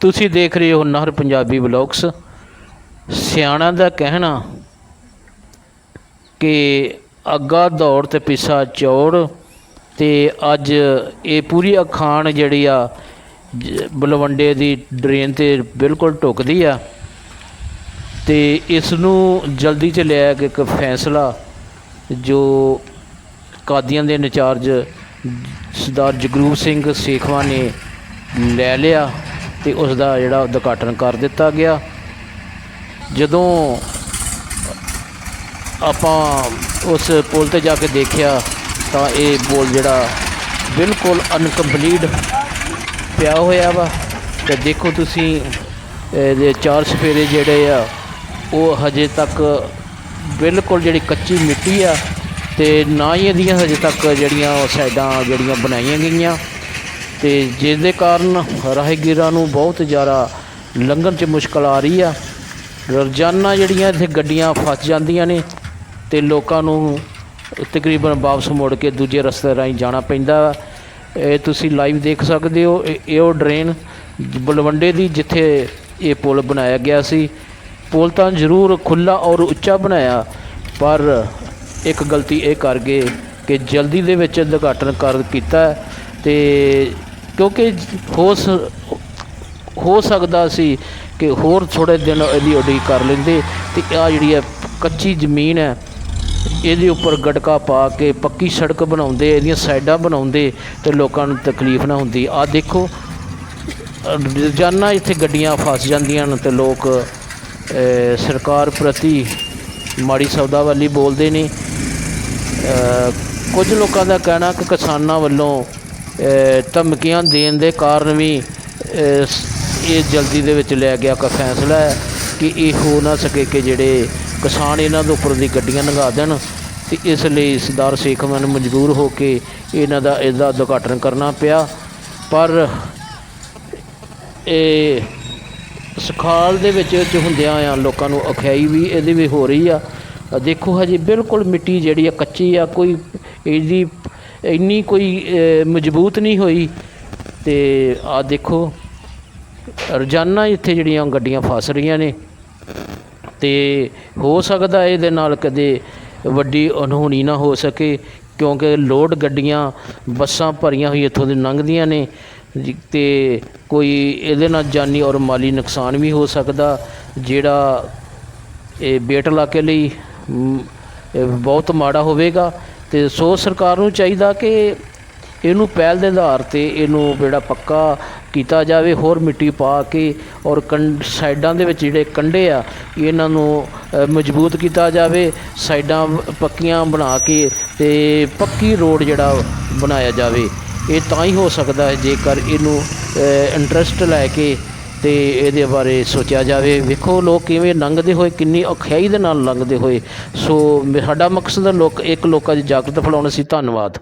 ਤੁਸੀਂ ਦੇਖ ਰਹੇ ਹੋ ਨਹਿਰ ਪੰਜਾਬੀ ਵਲੌਗਸ। ਸਿਆਣਾ ਦਾ ਕਹਿਣਾ ਕਿ ਅੱਗਾ ਦੌੜ ਤੇ ਪਿੱਛਾ ਚੌੜ ਤੇ ਅੱਜ ਇਹ ਪੂਰੀ ਅਖਾਣ ਜਿਹੜੀ ਆ, ਜ- ਬਲਵੰਡੇ ਦੀ ਡਰੇਨ ਤੇ ਬਿਲਕੁਲ ਟੁਕਦੀ ਆ। ਤੇ ਇਸ ਨੂੰ ਜਲਦੀ ਚ ਲਿਆ ਕਿ ਇੱਕ ਫੈਸਲਾ ਜੋ ਕਾਦੀਆਂ ਦੇ ਇੰਚਾਰਜ ਸਰਦਾਰ ਜਗਰੂਪ ਸਿੰਘ ਸੇਖਵਾ ਨੇ ਲੈ ਲਿਆ। ਤੇ ਉਸ ਦਾ ਜਿਹੜਾ ਉਦਘਾਟਨ ਕਰ ਦਿੱਤਾ ਗਿਆ। ਜਦੋਂ ਆਪਾਂ ਉਸ ਪੁਲ ਤੇ ਜਾ ਕੇ ਦੇਖਿਆ ਤਾਂ ਇਹ ਪੁਲ ਜਿਹੜਾ ਬਿਲਕੁਲ ਅਨਕੰਪਲੀਟ ਪਿਆ ਹੋਇਆ ਵਾ। ਤੇ ਦੇਖੋ ਤੁਸੀਂ, ਇਹਦੇ ਚਾਰ ਸਫੇਰੇ ਜਿਹੜੇ ਆ, ਉਹ ਹਜੇ ਤੱਕ ਬਿਲਕੁਲ ਜਿਹੜੀ ਕੱਚੀ ਮਿੱਟੀ ਆ ਤੇ ਨਾ ਹੀ ਇਹਦੀਆਂ ਹਜੇ ਤੱਕ ਜਿਹੜੀਆਂ ਉਹ ਸਾਈਡਾਂ ਜਿਹੜੀਆਂ ਬਣਾਈਆਂ ਗਈਆਂ। ਤੇ ਜਿਸ ਦੇ ਕਾਰਨ ਰਾਹਗੀਰਾਂ ਨੂੰ ਬਹੁਤ ਜ਼ਿਆਦਾ ਲੰਘਣ 'ਚ ਮੁਸ਼ਕਲ ਆ ਰਹੀ ਆ। ਰੋਜ਼ਾਨਾ ਜਿਹੜੀਆਂ ਇੱਥੇ ਗੱਡੀਆਂ ਫਸ ਜਾਂਦੀਆਂ ਨੇ ਤੇ ਲੋਕਾਂ ਨੂੰ ਤਕਰੀਬਨ ਵਾਪਸ ਮੁੜ ਕੇ ਦੂਜੇ ਰਸਤੇ ਰਾਹੀਂ ਜਾਣਾ ਪੈਂਦਾ ਇਹ ਤੁਸੀਂ ਲਾਈਵ ਦੇਖ ਸਕਦੇ ਹੋ, ਇਹ ਇਹ ਉਹ ਡਰੇਨ ਬਲਵੰਡੇ ਦੀ ਜਿੱਥੇ ਇਹ ਪੁਲ ਬਣਾਇਆ ਗਿਆ ਸੀ। ਪੁਲ ਤਾਂ ਜ਼ਰੂਰ ਖੁੱਲਾ ਔਰ ਉੱਚਾ ਬਣਾਇਆ, ਪਰ ਇੱਕ ਗਲਤੀ ਇਹ ਕਰ ਗਏ ਕਿ ਜਲਦੀ ਦੇ ਵਿੱਚ ਉਦਘਾਟਨ ਕਰ ਕੀਤਾ ਤੇ ਕਿਉਂਕਿ ਹੋ ਸ- ਹੋ ਸਕਦਾ ਸੀ ਕਿ ਹੋਰ ਥੋੜੇ ਦਿਨ ਇਹਦੀ ਉਡੀਕ ਕਰ ਲੈਂਦੇ ਤੇ ਆ ਜਿਹੜੀ ਹੈ ਕੱਚੀ ਜ਼ਮੀਨ ਹੈ, ਇਹਦੇ ਉੱਪਰ ਗਟਕਾ ਪਾ ਕੇ ਪੱਕੀ ਸੜਕ ਬਣਾਉਂਦੇ, ਇਹਦੀਆਂ ਸਾਈਡਾਂ ਬਣਾਉਂਦੇ ਤੇ ਲੋਕਾਂ ਨੂੰ ਤਕਲੀਫ ਨਾ ਹੁੰਦੀ। ਆ ਦੇਖੋ, ਰੋਜ਼ਾਨਾ ਇੱਥੇ ਗੱਡੀਆਂ ਫਸ ਜਾਂਦੀਆਂ ਨੇ ਤੇ ਲੋਕ ਸਰਕਾਰ ਪ੍ਰਤੀ ਮਾੜੀ ਸੌਦਾਵਾਲੀ ਬੋਲਦੇ ਨੇ। ਕੁਝ ਲੋਕਾਂ ਦਾ ਕਹਿਣਾ ਕਿ ਕਿਸਾਨਾਂ ਵੱਲੋਂ ਧਮਕੀਆਂ ਦੇਣ ਦੇ ਕਾਰਨ ਵੀ ਇਹ ਜਲਦੀ ਦੇ ਵਿੱਚ ਲਿਆ ਗਿਆ ਕਾ, ਫੈਸਲਾ ਹੈ ਕਿ ਇਹ ਹੋ ਨਾ ਸਕੇ ਕਿ ਜਿਹੜੇ ਕਿਸਾਨ ਇਹਨਾਂ ਦੇ ਉੱਪਰ ਦੀ ਗੱਡੀਆਂ ਲੰਘਾ ਦੇਣ ਤੇ ਇਸ ਲਈ ਸਰਦਾਰ ਸੇਖਵਾਂ ਨੂੰ ਮਜਬੂਰ ਹੋ ਕੇ ਇਹਨਾਂ ਦਾ ਇਹਦਾ ਉਦਘਾਟਨ ਕਰਨਾ ਪਿਆ। ਪਰ ਇਹ ਸਖਾਲ ਦੇ ਵਿੱਚ ਚ ਹੁੰਦਿਆਂ ਆ ਲੋਕਾਂ ਨੂੰ ਅਖਿਆਈ ਵੀ ਇਹਦੀ ਵੀ ਹੋ ਰਹੀ ਆ। ਦੇਖੋ ਹਜੇ ਬਿਲਕੁਲ ਮਿੱਟੀ ਜਿਹੜੀ ਆ ਕੱਚੀ ਆ, ਕੋਈ ਇਹਦੀ ਇੰਨੀ ਕੋਈ ਮਜ਼ਬੂਤ ਨਹੀਂ ਹੋਈ। ਤੇ ਆ ਦੇਖੋ, ਰੋਜ਼ਾਨਾ ਇੱਥੇ ਜਿਹੜੀਆਂ ਗੱਡੀਆਂ ਫਸ ਰਹੀਆਂ ਨੇ। ਤੇ ਹੋ ਸਕਦਾ ਇਹਦੇ ਨਾਲ ਕਦੇ ਵੱਡੀ ਅਨਹੋਣੀ ਨਾ ਹੋ ਸਕੇ, ਕਿਉਂਕਿ ਲੋਡ ਗੱਡੀਆਂ ਬੱਸਾਂ ਭਰੀਆਂ ਹੋਈ ਇੱਥੋਂ ਦੀ ਲੰਘਦੀਆਂ ਨੇ। ਜੀ- ਤੇ ਕੋਈ ਇਹਦੇ ਨਾਲ ਜਾਨੀ ਔਰ ਮਾਲੀ ਨੁਕਸਾਨ ਵੀ ਹੋ ਸਕਦਾ, ਜਿਹੜਾ ਇਹ ਬੇਟ ਇਲਾਕੇ ਲਈ ਬਹੁਤ ਮਾੜਾ ਹੋਵੇਗਾ। ਤੇ ਸੋ ਸਰਕਾਰ ਨੂੰ ਚਾਹੀਦਾ ਕਿ ਇਹਨੂੰ ਪਹਿਲ ਦੇ ਆਧਾਰ ਤੇ ਇਹਨੂੰ ਜਿਹੜਾ ਪੱਕਾ ਕੀਤਾ ਜਾਵੇ, ਹੋਰ ਮਿੱਟੀ ਪਾ ਕੇ ਔਰ ਕੰਡ, ਸਾਈਡਾਂ ਦੇ ਵਿੱਚ ਜਿਹੜੇ ਕੰਢੇ ਆ, ਇਹਨਾਂ ਨੂੰ ਮਜ਼ਬੂਤ ਕੀਤਾ ਜਾਵੇ, ਸਾਈਡਾਂ ਪੱਕੀਆਂ ਬਣਾ ਕੇ ਤੇ ਪੱਕੀ ਰੋਡ ਜਿਹੜਾ ਬਣਾਇਆ ਜਾਵੇ। ਇਹ ਤਾਂ ਹੀ ਹੋ ਸਕਦਾ ਹੈ ਜੇਕਰ ਇਹਨੂੰ ਇੰਟਰਸਟ ਲੈ ਕੇ ਤੇ ਇਹਦੇ ਬਾਰੇ ਸੋਚਿਆ ਜਾਵੇ। ਵੇਖੋ ਲੋਕ ਕਿਵੇਂ ਲੰਘਦੇ ਹੋਏ, ਕਿੰਨੀ ਔਖਿਆਈ ਦੇ ਨਾਲ ਲੰਘਦੇ ਹੋਏ। ਸੋ ਮੇ- ਸਾਡਾ ਮਕਸਦ ਲੋਕ, ਇੱਕ ਲੋਕਾਂ ਦੀ ਜਾਗਰੂਕਤਾ ਫੈਲਾਉਣਾ ਸੀ ਧੰਨਵਾਦ।